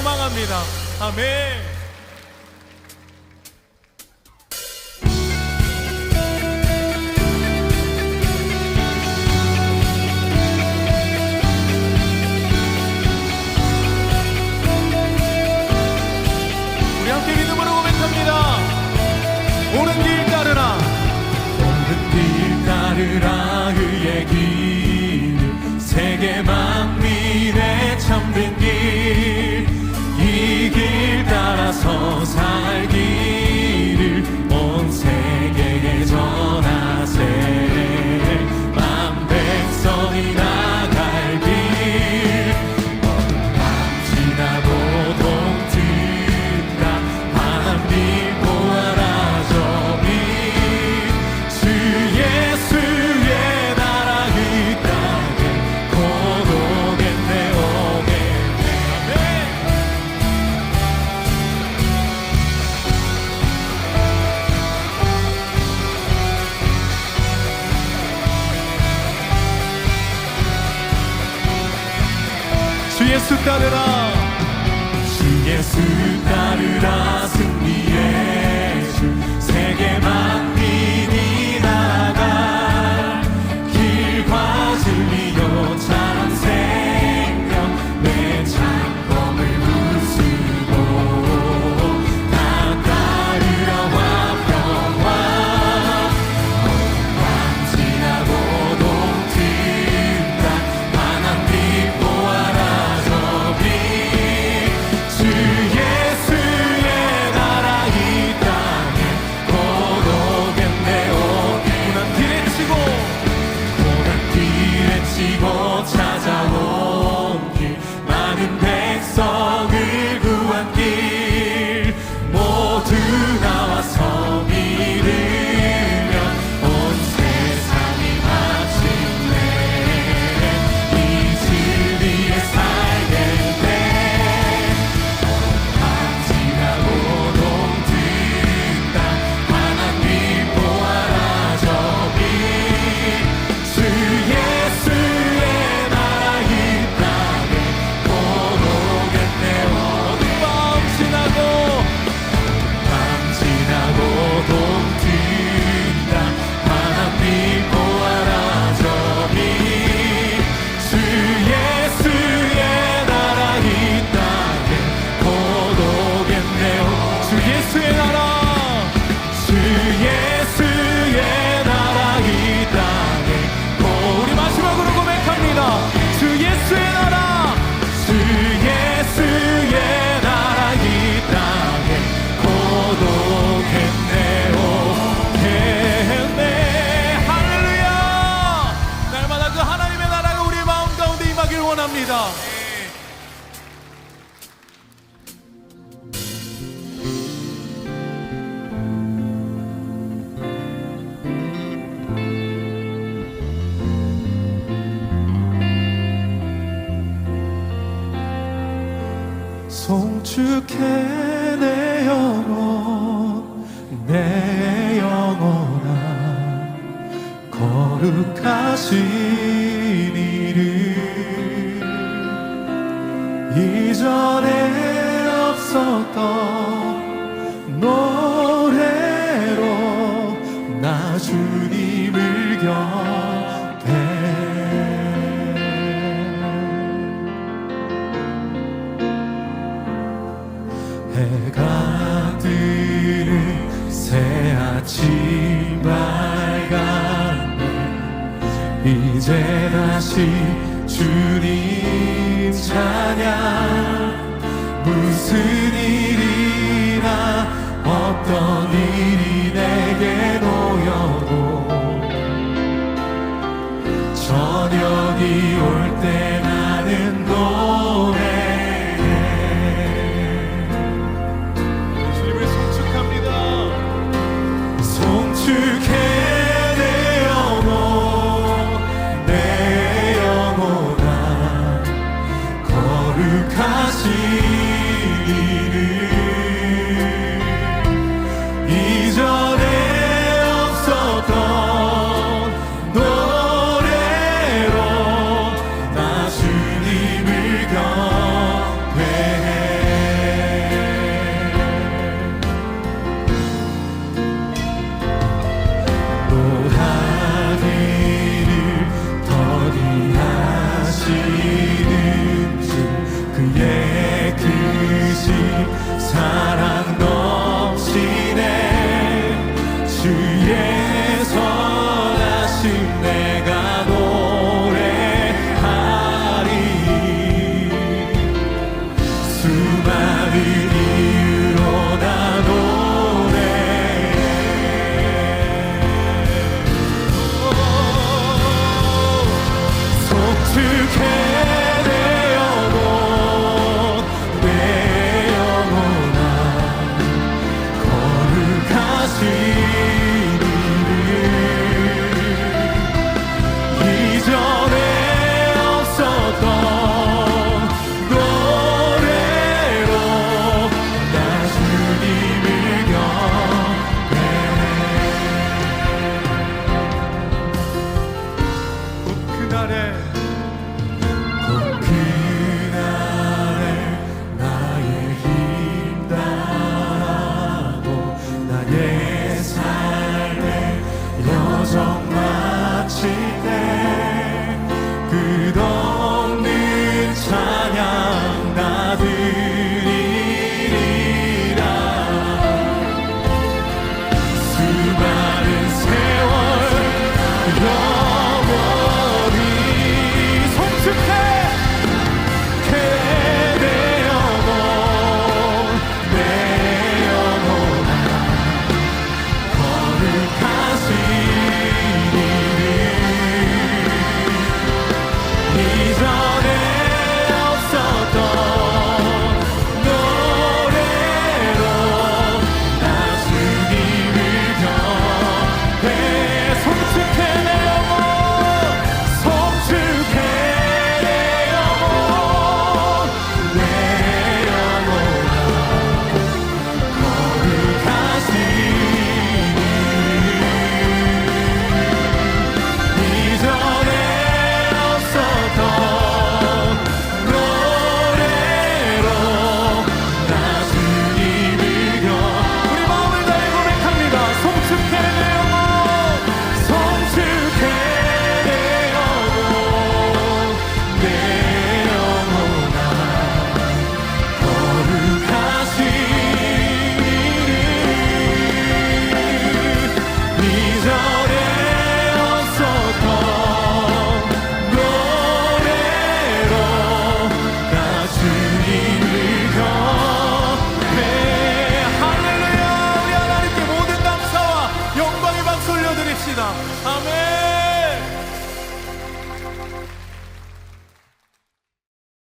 소망합니다. 아멘. 우리 함께 믿음으로 고백합니다. 오는 길 더 사. 예수 따르라. 주 예수 따르라. 송축해 내 영혼 내 영혼아 거룩하신 이를 이전에 없었던 이제 다시 주님 찬양. 무슨 일 사랑.